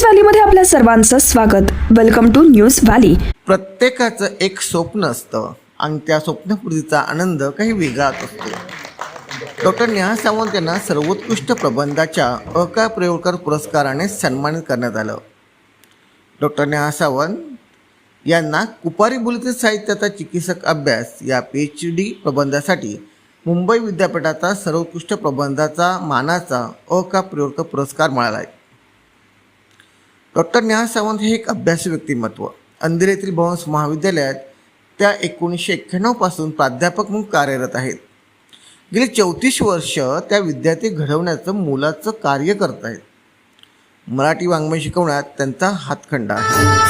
News व्हॅलीमध्ये आपल्या सर्वांचं स्वागत. वेलकम टू न्यूज व्हॅली प्रत्येकाचं एक स्वप्न असतं आणि त्या स्वप्नपूर्तीचा आनंद काही वेगळाच असतो. डॉक्टर नेहा सावंत यांना सर्वोत्कृष्ट प्रबंधाच्या अका प्रयोगकर पुरस्काराने सन्मानित करण्यात आलं. डॉक्टर नेहा सावंत यांना कुपारी बोलीतील साहित्याचा चिकित्सक अभ्यास या पी एच डी प्रबंधासाठी मुंबई विद्यापीठाचा सर्वोत्कृष्ट प्रबंधाचा मानाचा अका प्रयोगकर पुरस्कार मिळाला आहे. डॉक्टर नेहा सावंत हे एक अभ्यास व्यक्तिमत्व. अंधेर येथील भवन्स महाविद्यालयात त्या एकोणीसशे एक्क्याण्णवपासून प्राध्यापक म्हणून कार्यरत आहेत. गेली चौतीस वर्ष त्या विद्यार्थी घडवण्याचं मोलाचं कार्य करत आहेत मराठी वाङ्मय शिकवण्यात त्यांचा हातखंडा आहे.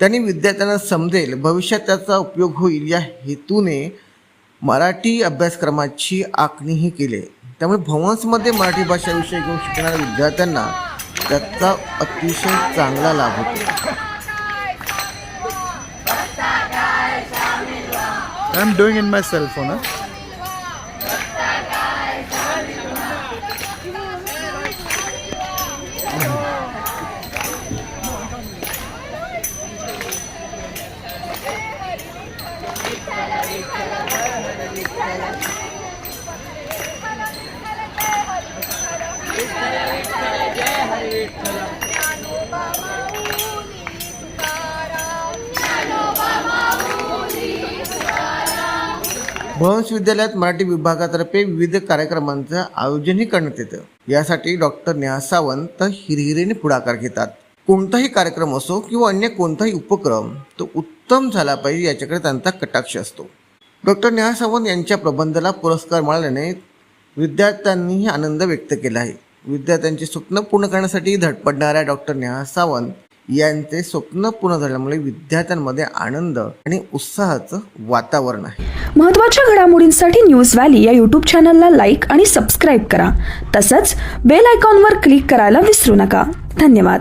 त्यांनी विद्यार्थ्यांना समजेल भविष्यात त्याचा उपयोग होईल या हेतूने मराठी अभ्यासक्रमाची आखणीही केली त्यामुळे भवन्समध्ये मराठी भाषा विषय घेऊन शिकणाऱ्या विद्यार्थ्यांना त्याचा अतिशय चांगला लाभ होतो I'm doing in my cell phone. भवंश Bhavan's विद्यालयात मराठी विभागातर्फे विविध कार्यक्रमांचं आयोजनही करण्यात येतं. यासाठी डॉक्टर नेहा सावंत हिरहिरीने पुढाकार घेतात. कोणताही कार्यक्रम असो किंवा अन्य कोणताही उपक्रम तो उत्तम झाला पाहिजे याच्याकडे त्यांचा कटाक्ष असतो. डॉक्टर नेहा सावंत यांच्या प्रबंधाला पुरस्कार मिळाल्याने विद्यार्थ्यांनीही आनंद व्यक्त केला आहे. विद्यार्थ्यांचे स्वप्न पूर्ण करण्यासाठी धडपडणाऱ्या डॉक्टर नेहा सावंत यांचे स्वप्न पूर्ण झाल्यामुळे विद्यार्थ्यांमध्ये आनंद आणि उत्साहाचं वातावरण आहे. महत्त्वाच्या घडामोडींसाठी न्यूज व्हॅली या यूट्यूब चॅनलला लाईक आणि सबस्क्राईब करा. तसंच बेल आयकॉनवर क्लिक करायला विसरू नका. धन्यवाद.